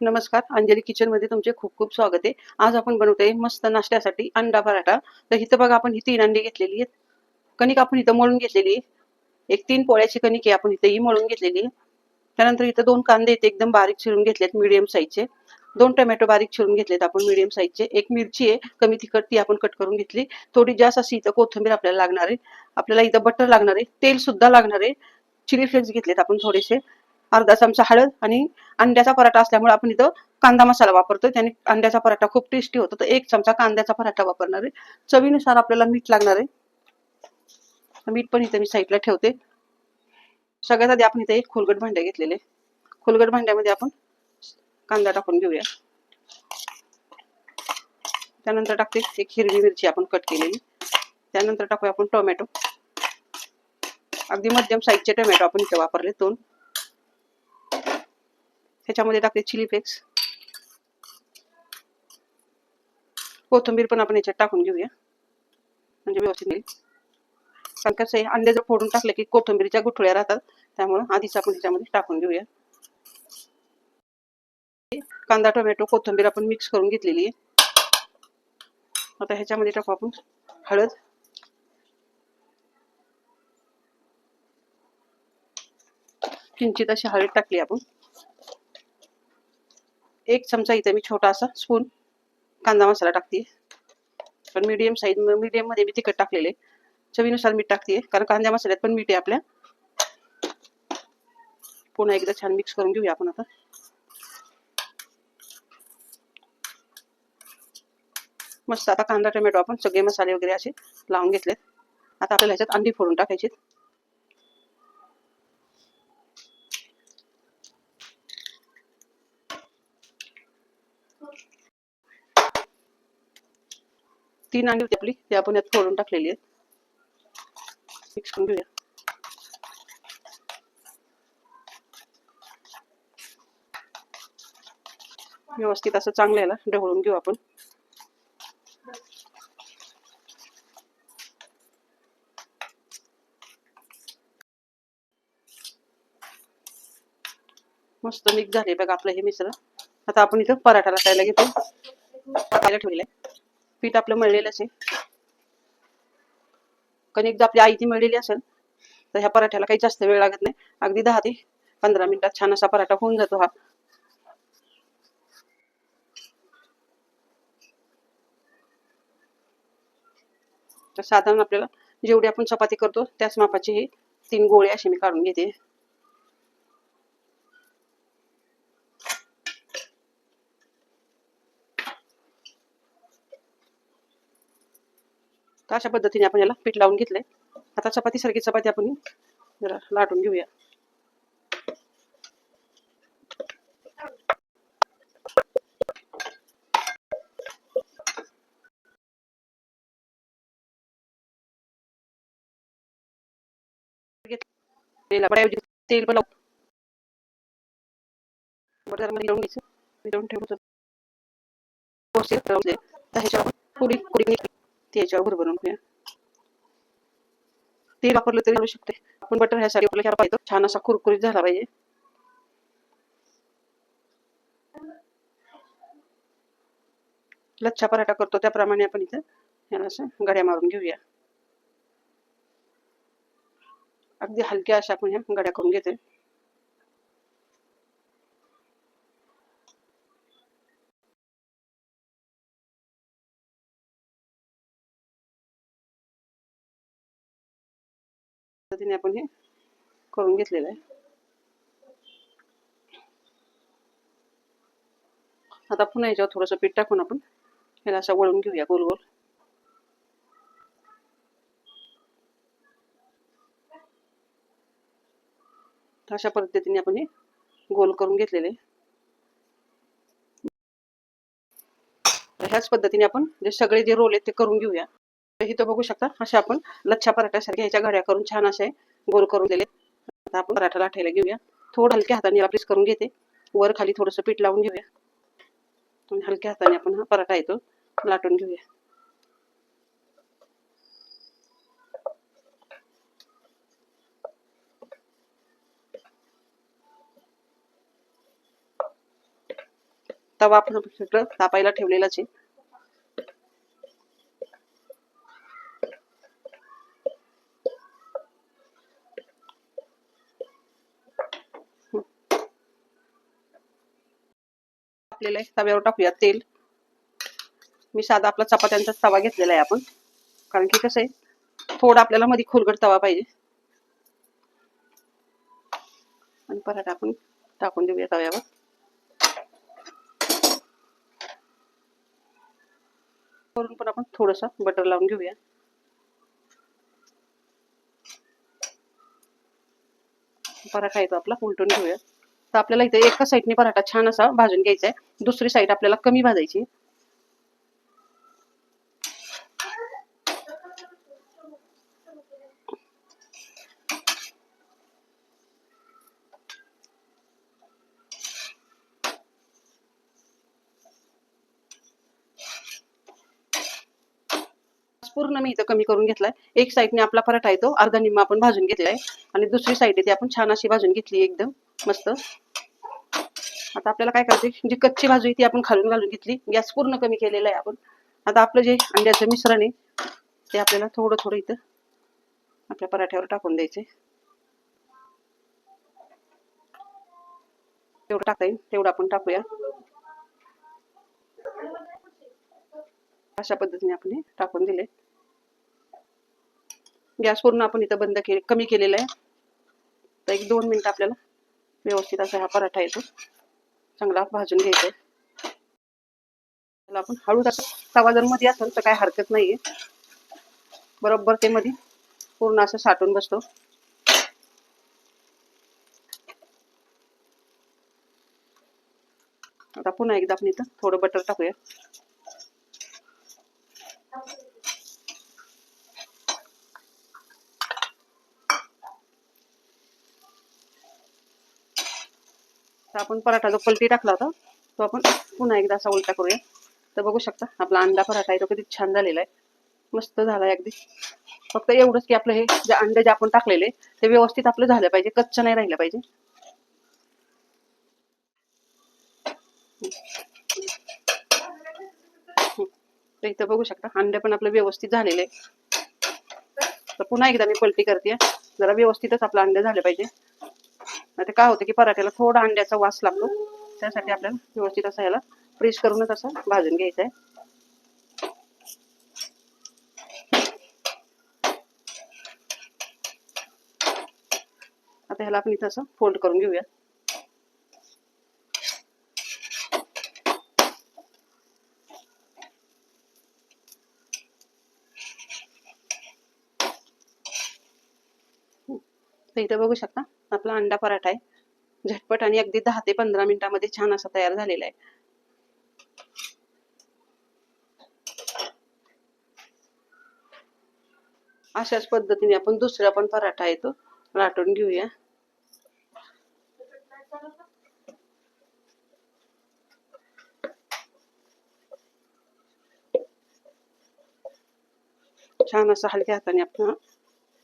नमस्कार अंजली किचनमध्ये तुमचे खूप खूप स्वागत आहे. आज आपण बनवतोय मस्त नाश्त्यासाठी अंडा पराठा. तर इथं बघा आपण ही तीन अंडी घेतलेली आहेत. कणिक आपण इथं मळून घेतलेली आहे. एक तीन पोळ्याची कणिक आहे आपण इथं ही मळून घेतलेली आहे. त्यानंतर इथं दोन कांदे आहेत एकदम बारीक चिरून घेतलेत मीडियम साईजचे दोन टोमॅटो बारीक चिरून घेतलेत आपण मीडियम साईजचे एक मिरची आहे कमी तिखट ती आपण कट करून घेतली. थोडी जास्त अशी इथं कोथिंबीर आपल्याला लागणार आहे. आपल्याला इथं बटर लागणार आहे तेल सुद्धा लागणार आहे. चिली फ्लेक्स घेतलेत आपण थोडेसे. अर्धा चमचा हळद आणि अंड्याचा पराठा असल्यामुळे आपण इथं कांदा मसाला वापरतोय. त्याने अंड्याचा पराठा खूप टेस्टी होतो. तर एक चमचा कांद्याचा पराठा वापरणार आहे. चवीनुसार आपल्याला मीठ लागणार आहे. मीठ पण इथे मी साईडला ठेवते. सगळ्यात आधी आपण इथे एक खोलगट भांडे घेतलेले खोलगट भांड्यामध्ये आपण कांदा टाकून घेऊया. त्यानंतर टाकते एक हिरवी मिरची आपण कट केलेली. त्यानंतर टाकूया आपण टोमॅटो. अगदी मध्यम साईजचे टोमॅटो आपण इथे वापरले. दोन ह्याच्यामध्ये टाकते चिली फ्लेक्स. कोथिंबीर पण आपण याच्यात टाकून घेऊया. म्हणजे व्यवस्थित येईल कारण कसं आहे अंडे जर फोडून टाकले की कोथंबीरच्या गुठळ्या राहतात त्यामुळं आधीच आपण ह्याच्यामध्ये टाकून घेऊया. कांदा टोमॅटो कोथिंबीर आपण मिक्स करून घेतलेली आहे. आता ह्याच्यामध्ये टाकू आपण हळद. किंचित अशी हळद टाकली आपण. एक चमचा इथे मी छोटासा स्पून कांदा मसाला टाकते पण मीडियम साईज मीडियममध्ये मी तिखट टाकलेले. चवीनुसार मीठ टाकते कारण कांद्या मसाल्यात पण मीठ आहे आपल्या. पुन्हा एकदा छान मिक्स करून घेऊया आपण आता. मस्त आता कांदा टोमॅटो आपण सगळे मसाले वगैरे असे लावून घेतलेत. आता आपल्याला ह्याच्यात अंडी फोडून टाकायची तीन अंडी होती आपली ती आपण यात फोडून टाकलेली आहेत. मिक्स करून घेऊया. व्यवस्थित असं चांगलं याला ढवळून घेऊ आपण. मस्त मिक्स झाले बघा आपलं हे मिश्रण. आता आपण इथं पराठा टाकायला घेतो. टाकायला ठेवलंय पीठ आपलं मळलेलं आहे कणिक जर आपली आई ती मळलेली असेल तर ह्या पराठ्याला काही जास्त वेळ लागत नाही. अगदी दहा ते पंधरा मिनिटात छान असा पराठा होऊन जातो हा. तर साधारण आपल्याला जेवढी आपण चपाती करतो त्याच मापाची ही तीन गोळे अशी मी काढून घेते. तर अशा पद्धतीने आपण याला पीठ लावून घेतलंय. आता चपाती सारखी चपाती आपण जरा लाटून घेऊया. तेल आपण तेल पण लावू बटर तेल वापरलं तरी चालू शकते. आपण बटर आपल्याला पाहिजे छान असा कुरकुरीत झाला पाहिजे. लच्छा पराठा करतो त्याप्रमाणे आपण इथं. याला असं गड्या मारून घेऊया. अगदी हलक्या अशा आपण ह्या गड्या करून घेते करून घेतलेलं आहे. आता पुन्हा याच्यावर थोडंसं पीठ टाकून आपण याला असं वळून घेऊया गोल गोल. अशा पद्धतीने आपण हे गोल करून घेतलेले ह्याच पद्धतीने आपण जे सगळे जे रोल आहेत ते करून घेऊया. इथं बघू शकता असे आपण लच्छा पराठ्यासारख्या ह्याच्या घड्या करून छान असे गोल करून दिले आता आपण पराठा लाटायला घेऊया. थोडं हलक्या हाताने प्रेस करून घेते. वर खाली थोडंसं पीठ लावून घेऊया. आणि हलक्या हाताने आपण हा पराठा येतो लाटून घेऊया. तवा आपण तापायला ठेवलेलाच आहे. आपल्याला आहे. तव्यावर टाकूया तेल. मी साधा आपला चपात्यांचा तवा घेतलेला आहे आपण. कारण की कसं आहे थोडा आपल्याला मध्ये खोलगट तवा पाहिजे. आणि पराठा आपण टाकून देऊया तव्यावर. करून पण आपण थोडस बटर लावून घेऊया. पराठा येतो आपला उलटून घेऊया. तर आपल्याला इथे एका साईडने पराठा छान असा भाजून घ्यायचा आहे दुसरी साईड आपल्याला कमी भाजायची. पूर्ण मी इथं कमी करून घेतलाय. एक साईडने आपला पराठा येतो. अर्धा निम्मा आपण भाजून घेतलाय. आणि दुसरी साईड येते आपण छान अशी भाजून घेतली एकदम. मस्त. आता आपल्याला काय करायचं जी कच्ची भाजू आहे ती आपण खालून घालून घेतली. गॅस पूर्ण कमी केलेला आहे आपण. आता आपलं जे अंड्याचं मिश्रण आहे ते आपल्याला थोडं थोडं इथं आपल्या पराठ्यावर टाकून द्यायचे तेवढं टाकता येईल तेवढं आपण टाकूया. अशा पद्धतीने आपण टाकून दिले गॅस पूर्ण आपण इथं बंद केले कमी केलेला आहे. तर एक दोन मिनिट आपल्याला व्यवस्थित असा हा पराठा येतो. चांगला भाजून घ्यायचा त्याला आपण हळू टाक तवा जर मध्ये असेल तर काय हरकत नाहीये. बरोबर ते मध्ये पूर्ण असं साठून बसतो. आता पुन्हा एकदा आपण इथं थोडं बटर टाकूया. तर आपण पराठा जो पलटी टाकला होता तो आपण पुन्हा एकदा असा उलटा करूया. तर बघू शकता आपला अंडा पराठा आहे तो किती छान झालेला आहे. मस्त झालाय अगदी. फक्त एवढंच की आपलं हे जे अंडे जे आपण टाकलेले ते व्यवस्थित आपलं झालं पाहिजे कच्च नाही राहिलं पाहिजे. तर इथं बघू शकता अंडे पण आपलं व्यवस्थित झालेले. तर पुन्हा एकदा मी पलटी करते जरा व्यवस्थितच आपलं अंडे झाले पाहिजे. आता काय होतं की पराठ्याला थोडा अंड्याचा वास लागतो. त्यासाठी आपल्याला व्यवस्थित असं याला फ्रेश करूनच असं भाजून घ्यायचं आहे आता ह्याला आपण इथं असं फोल्ड करून घेऊया. तर इथं बघू शकता आपला अंडा पराठा आहे. झटपट आणि अगदी दहा ते पंधरा मिनिटामध्ये छान असा तयार झालेला आहे. अशाच पद्धतीने आपण दुसरा पण पराठा येतो लाटून घेऊया. छान असा हलक्या हाताने आपण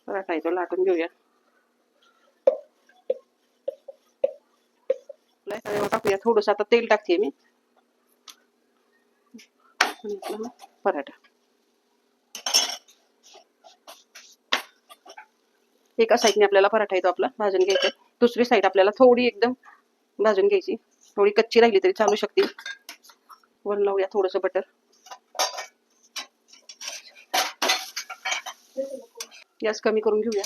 पराठा येतो लाटून घेऊया. आपल्या टाकूया थोडस आता तेल टाकते मी. पराठा. एका साईडने आपल्याला पराठा येतो आपला भाजून घ्यायचा. दुसरी साईड आपल्याला थोडी एकदम भाजून घ्यायची. थोडी कच्ची राहिली तरी चालू शकते. वर लावूया थोडस बटर गॅस कमी करून घेऊया.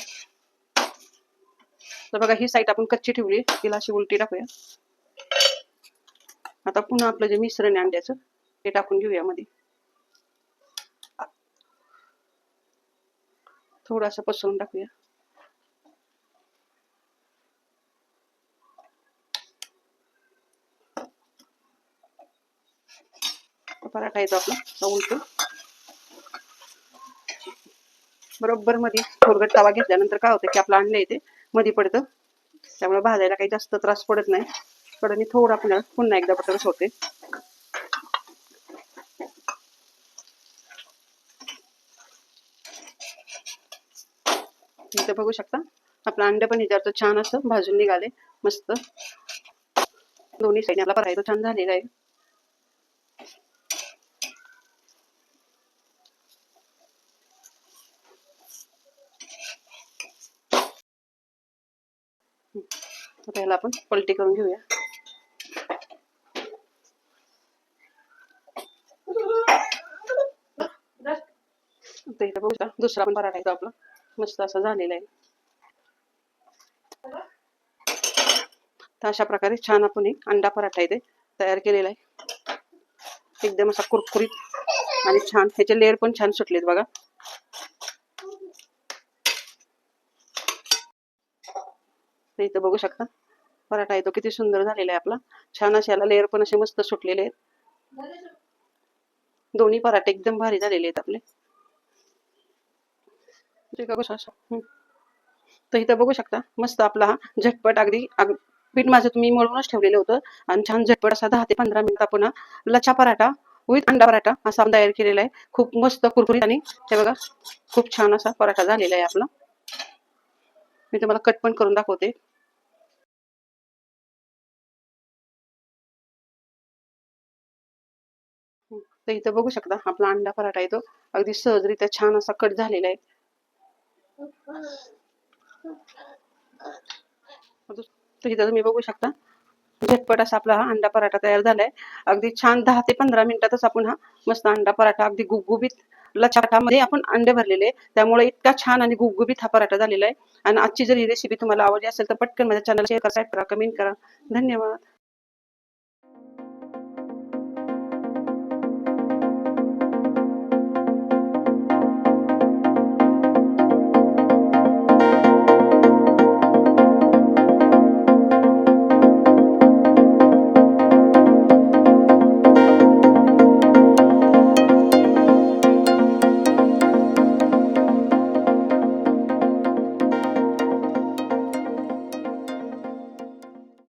तर बघा ही साईड आपण कच्ची ठेवली. तिला अशी उलटी टाकूया. आता पुन्हा आपलं जे मिश्रण आहे अंड्याचं ते टाकून घेऊया मध्ये. थोडासा पसरून टाकूया. पराठा येतो आपला असा बरोबर मध्ये थोरगट तवा घेतल्यानंतर काय होतं की आपलं अंडे येते मध्ये पडतं. त्यामुळे भाजायला काही जास्त त्रास पडत नाही. कडे थोडं आपल्याला पुन्हा एकदा बटर सोडते. इथं बघू शकता. आपलं अंडे पण ह्याच्यावर छान असं भाजून निघाले. मस्त. दोन्ही सैन्याला आपला छान झालेला आहे. आपण पलटी करून घेऊया. तर इथे बघू शकता, दुसरा पण पराठा येतो आपला. मस्त असा झालेला आहे. तर अशा प्रकारे छान आपण एक अंडा पराठा इथे तयार केलेला आहे. एकदम असा कुरकुरीत आणि छान ह्याचे लेअर पण छान सुटलेत बघा. इथं बघू शकता पराठा येतो किती सुंदर झालेला आहे आपला. छान असे याला लेअर पण असे मस्त सुटलेले आहेत. दोन्ही पराठे एकदम भारी झालेले आहेत आपले. ते बघू शकता हम्म. तर इथं बघू शकता मस्त आपला हा झटपट अगदी पीठ माझं तुम्ही मळूनच ठेवलेलं होतं. आणि छान झटपट असा दहा ते पंधरा मिनिट आपण लच्छा पराठा विथ अंडा पराठा असा आपण तयार केलेला आहे. खूप मस्त कुरकुरीत आणि हे बघा खूप छान असा पराठा झालेला आहे आपला. मी तुम्हाला कट पण करून दाखवते. तर इथं बघू शकता आपला अंडा पराठा येतो अगदी सहजरित्या छान असा कट झालेला आहे. तर इथं तुम्ही बघू शकता. झटपट असा आपला हा अंडा पराठा तयार झालाय. अगदी छान दहा ते पंधरा मिनिटातच आपण हा मस्त अंडा पराठा अगदी गुबगुबीत लचाटामध्ये आपण अंडे भरलेले त्यामुळे इतका छान आणि गुबगुबीत हा पराठा झालेला आहे. आणि आजची जर ही रेसिपी तुम्हाला आवडली असेल तर पटकन माझ्या चॅनल शेअर करा करा कमेंट करा. धन्यवाद.